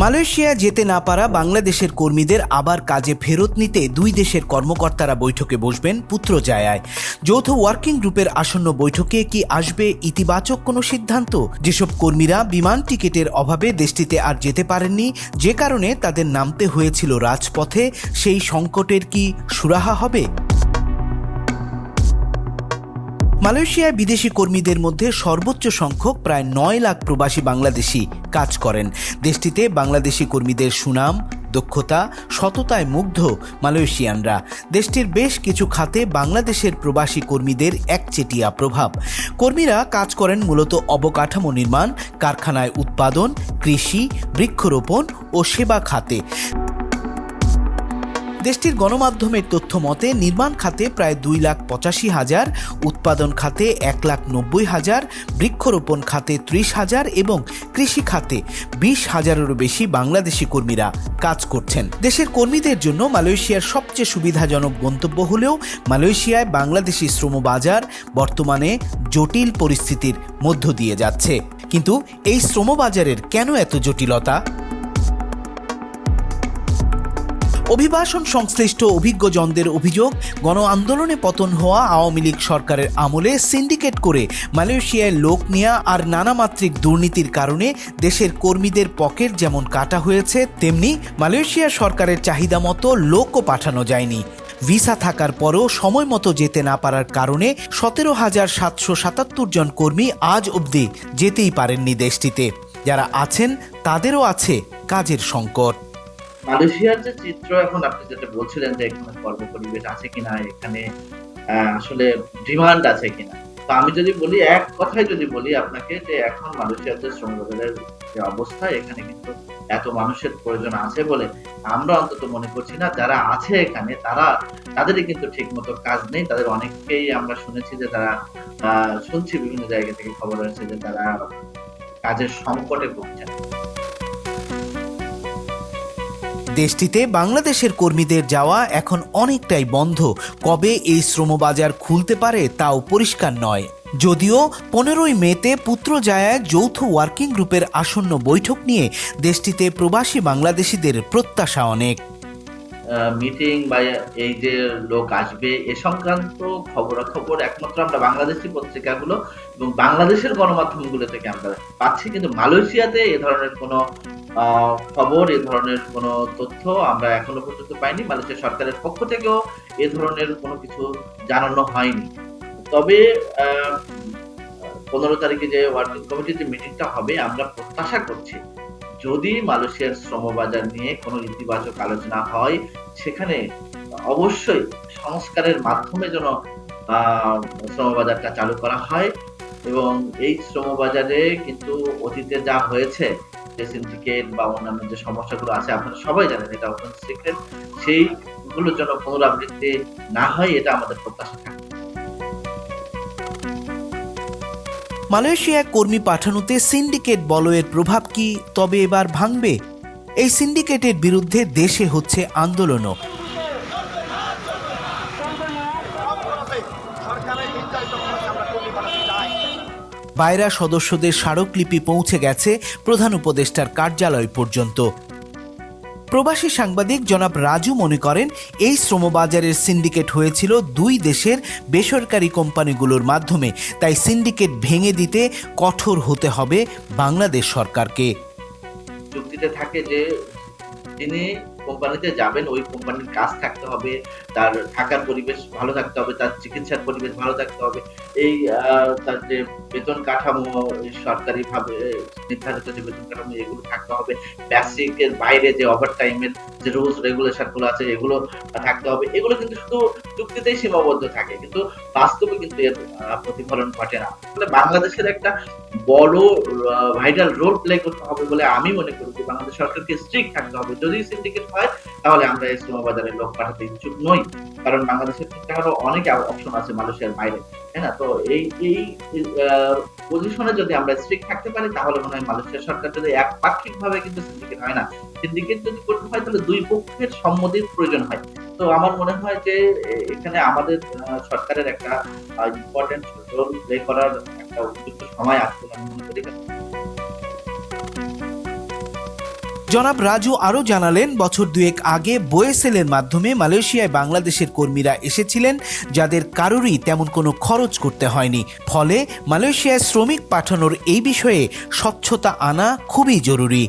Malaysia যেতে না পারা বাংলাদেশের কর্মীদের আবার কাজে ফেরত নিতে দুই দেশের কর্মকর্তারা বৈঠকে বসবেন পুত্র জায়ায়। যৌথ ওয়ার্কিং গ্রুপের আসন্ন বৈঠকে কি আসবে ইতিবাচক কোনো সিদ্ধান্ত? যেসব কর্মীরা বিমান টিকিটের অভাবে দেশটিতে আর যেতে পারেননি, যে কারণে তাদের নামতে হয়েছিল রাজপথে, সেই সংকটের কি সুরাহা হবে? মালয়েশিয়ায় বিদেশি কর্মীদের মধ্যে সর্বোচ্চ সংখ্যক প্রায় নয় লাখ প্রবাসী বাংলাদেশি কাজ করেন। দেশটিতে বাংলাদেশি কর্মীদের সুনাম, দক্ষতা, সততায় মুগ্ধ মালয়েশিয়ানরা। দেশটির বেশ কিছু খাতে বাংলাদেশের প্রবাসী কর্মীদের একচেটিয়া প্রভাব। কর্মীরা কাজ করেন মূলত অবকাঠামো নির্মাণ, কারখানায় উৎপাদন, কৃষি, বৃক্ষরোপণ ও সেবা খাতে। দেশটির গণমাধ্যমের তথ্য মতে, নির্মাণ খাতে প্রায় দুই লাখ পঁচাশি হাজার, উৎপাদন খাতে এক লাখ নব্বই হাজার, বৃক্ষরোপণ খাতে ত্রিশ হাজার এবং কৃষি খাতে বিশ হাজারেরও বেশি বাংলাদেশি কর্মীরা কাজ করছেন। দেশের কর্মীদের জন্য মালয়েশিয়ার সবচেয়ে সুবিধাজনক গন্তব্য হলেও মালয়েশিয়ায় বাংলাদেশি শ্রমবাজার বর্তমানে জটিল পরিস্থিতির মধ্য দিয়ে যাচ্ছে। কিন্তু এই শ্রমবাজারের কেন এত জটিলতা? অভিবাসন সংশ্লিষ্ট অভিজ্ঞজনদের অভিযোগ গণ আন্দোলনে পতন হওয়া আওয়ামী লীগ সরকারের আমলে সিন্ডিকেট করে মালয়েশিয়ায় লোক নেয়া আর নানামাত্রিক দুর্নীতির কারণে দেশের কর্মীদের পকেট যেমন কাটা হয়েছে, তেমনি মালয়েশিয়া সরকারের চাহিদা মতো লোকও পাঠানো যায়নি। ভিসা থাকার পরও সময় মতো যেতে না পারার কারণে সতেরো হাজার সাতশো সাতাত্তর জন কর্মী আজ অবধি যেতেই পারেননি দেশটিতে। যারা আছেন, তাদেরও আছে কাজের সংকট। মালয়েশিয়ার যে চিত্র এখন আপনি যেটা বলছিলেন যে এখানে কর্মপরিবেশ আছে কিনা, এখানে আসলে ডিমান্ড আছে কিনা। তো আমি যদি বলি, এক কথায় যদি বলি আপনাকে যে এখন মালয়েশিয়ার যে শ্রমবাজারের যে অবস্থা, এখানে কিন্তু এত মানুষের প্রয়োজন আছে বলে আমরা অন্তত মনে করছি না। যারা আছে এখানে, তারা, তাদেরই কিন্তু ঠিক মতো কাজ নেই। তাদের অনেককেই আমরা শুনেছি যে তারা শুনছি বিভিন্ন জায়গা থেকে খবর আছে যে তারা কাজের সংকটে ভুগছেন। দেশটিতে বাংলাদেশের কর্মীদের যাওয়া এখন অনেকটাই বন্ধ। কবে এই শ্রমবাজার খুলতে পারে তাও পরিষ্কার নয়। যদিও পনেরোই মেতে পুত্রজায়ায় যৌথ ওয়ার্কিং গ্রুপের আসন্ন বৈঠক নিয়ে দেশটিতে প্রবাসী বাংলাদেশিদের প্রত্যাশা অনেক। মিটিং বা এই যে লোক আসবে, এ সংক্রান্ত খবরাখবর একমাত্র আমরা বাংলাদেশি পত্রিকাগুলো এবং বাংলাদেশের গণমাধ্যমগুলো থেকে আমরা পাচ্ছি। কিন্তু মালয়েশিয়াতে এ ধরনের কোনো খবর, এ ধরনের কোনো তথ্য আমরা এখনও পর্যন্ত পাইনি। মালয়েশিয়া সরকারের পক্ষ থেকেও এ ধরনের কোনো কিছু জানানো হয়নি। তবে পনেরো তারিখে যে ওয়ার্কিং কমিটির যে মিটিংটা হবে, আমরা প্রত্যাশা করছি, যদি মালয়েশিয়ার শ্রমবাজার নিয়ে কোনো ইতিবাচক আলোচনা হয়, সেখানে অবশ্যই সংস্কারের মাধ্যমে যেন শ্রমবাজারটা চালু করা হয়। এবং এই শ্রমবাজারে কিন্তু অতীতে যা হয়েছে যে সিন্ডিকেট বা অন্যান্য যে সমস্যাগুলো আছে আপনারা সবাই জানেন এটা ওপেন সিক্রেট সেইগুলোর জন্য পুনরাবৃত্তি না হয় এটা আমাদের প্রত্যাশা থাকে। মালয়েশিয়ায় কর্মী পাঠানোতে সিন্ডিকেট বলয়ের প্রভাব কি তবে এবার ভাঙবে? এই সিন্ডিকেটের বিরুদ্ধে দেশে হচ্ছে আন্দোলনও। বাইরা সদস্যদের স্মারকলিপি পৌঁছে গেছে প্রধান উপদেষ্টার কার্যালয় পর্যন্ত। প্রবাসী সাংবাদিক জনাব রাজু মনে করেন, এই শ্রমবাজারের সিন্ডিকেট হয়েছিল দুই দেশের বেসরকারি কোম্পানিগুলোর মাধ্যমে, তাই সিন্ডিকেট ভেঙে দিতে কঠোর হতে হবে বাংলাদেশ সরকারকে। চুক্তিতে থাকে যে, যিনি কোম্পানিতে যাবেন, ওই কোম্পানির কাজ থাকতে হবে, তার থাকার পরিবেশ ভালো থাকতে হবে, তার চিকিৎসার পরিবেশ ভালো থাকতে হবে। এই তার যে বেতন কাঠামো সরকারি ভাবে নির্ধারিত যে বেতন কাঠামো, এগুলো থাকতে হবে। বেসিকের বাইরে যে ওভার টাইমের যে রুলস রেগুলেশনগুলো আছে, এগুলো থাকতে হবে। এগুলো কিন্তু শুধু চুক্তিতেই সীমাবদ্ধ থাকে, কিন্তু বাস্তবে কিন্তু এর প্রতিফলন ঘটে না। বাংলাদেশের একটা বড় ভাইটাল রোল প্লে করতে হবে বলে আমি মনে করি যে বাংলাদেশ সরকারকে স্ট্রিক্ট থাকতে হবে। যদি সিন্ডিকেট হয়, তাহলে আমরা এই শ্রমবাজারে লোক পাঠাতে ইচ্ছুক নই। কারণ বাংলাদেশের আরও অনেক অপশন আছে মালয়েশিয়ার বাইরে, তাই না? তো এই এই পজিশনে যদি আমরা স্ট্রিক্ট থাকতে পারি, তাহলে মনে হয় মালয়েশিয়া সরকার যদি একপাক্ষিক ভাবে কিন্তু সিন্ডিকেট হয় না। সিন্ডিকেট যদি করতে হয়, তাহলে দুই পক্ষের সম্মতির প্রয়োজন হয়। তো আমার মনে হয় যে এখানে আমাদের সরকারের একটা ইম্পর্টেন্ট রোল প্লে করার একটা উপযুক্ত সময় আসছে আমি মনে করি। জনাব রাজু আরও জানালেন, বছর দুয়েক আগে বোয়েসেলের মাধ্যমে মালয়েশিয়ায় বাংলাদেশের কর্মীরা এসেছিলেন, যাদের কারোরই তেমন কোনো খরচ করতে হয়নি। ফলে মালয়েশিয়ায় শ্রমিক পাঠানোর এই বিষয়ে স্বচ্ছতা আনা খুবই জরুরি।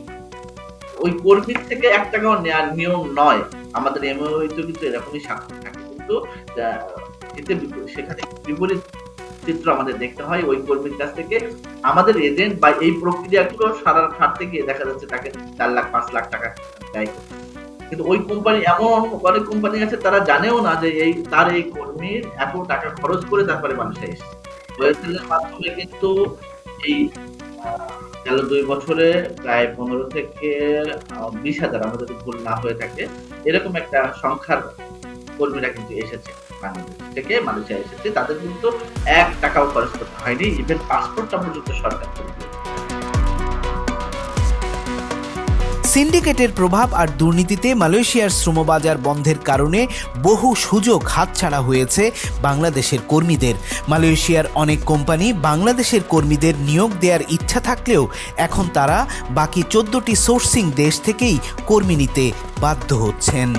ওই কর্মীর থেকে এক টাকাও নেওয়ার নিয়ম নয়। আমাদের এমওইতে কিন্তু এরকমই স্বাক্ষর থাকে, কিন্তু এতে সেখানে বিপরীত চিত্র আমাদের দেখতে হয় ওই কর্মীর কাছ থেকে। আমাদের এজেন্ট বা এই প্রক্রিয়াগুলো সারা খাটতে গিয়ে দেখা যাচ্ছে তাকে চার লাখ, পাঁচ লাখ টাকা ব্যয় কিন্তু ওই কোম্পানি এমন অনেক কোম্পানি আছে, তারা জানেও না যে এই, তার এই কর্মীর এত টাকা খরচ করে তারপরে মানুষে এসেছে। ওয়েবসাইটের মাধ্যমে কিন্তু এই গেল দুই বছরে প্রায় পনেরো থেকে বিশ হাজার আমাদের ভুল না হয়ে থাকে, এরকম একটা সংখ্যার কর্মীরা কিন্তু এসেছে। বাংলাদেশ থেকে মালয়েশিয়া এসেছে, তাদের কিন্তু এক টাকাও খরচ করতে হয়নি ইভেন পাসপোর্টটা পর্যন্ত সরকার করে সিন্ডিকেটের প্রভাব আর দুর্নীতিতে মালয়েশিয়ার শ্রমবাজার বন্ধের কারণে বহু সুযোগ হাতছাড়া হয়েছে বাংলাদেশের কর্মীদের। মালয়েশিয়ার অনেক কোম্পানি বাংলাদেশের কর্মীদের নিয়োগ দেওয়ার ইচ্ছা থাকলেও এখন তারা বাকি চোদ্দটি সোর্সিং দেশ থেকেই কর্মী নিতে বাধ্য হচ্ছেন।